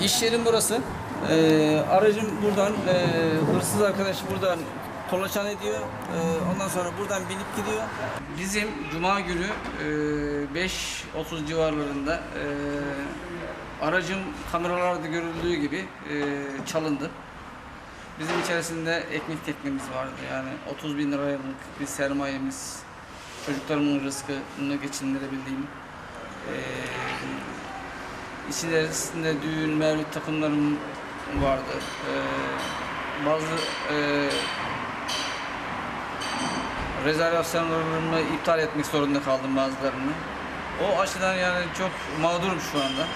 iş yerim burası. Ee, aracım buradan, e, hırsız arkadaş buradan kolaçan ediyor. Ee, ondan sonra buradan binip gidiyor. Bizim Cuma günü e, 5.30 civarlarında e, aracım kameralarda görüldüğü gibi e, çalındı. Bizim içerisinde ekmek teknemiz vardı yani 30 bin liralık bir sermayemiz, çocuklarımın rızkını geçindirebildiğim, içerisinde düğün, mevlüt takımlarım vardı. E, bazı e, rezervasyonlarımı iptal etmek zorunda kaldım bazılarını. O açıdan yani çok mağdurum şu anda.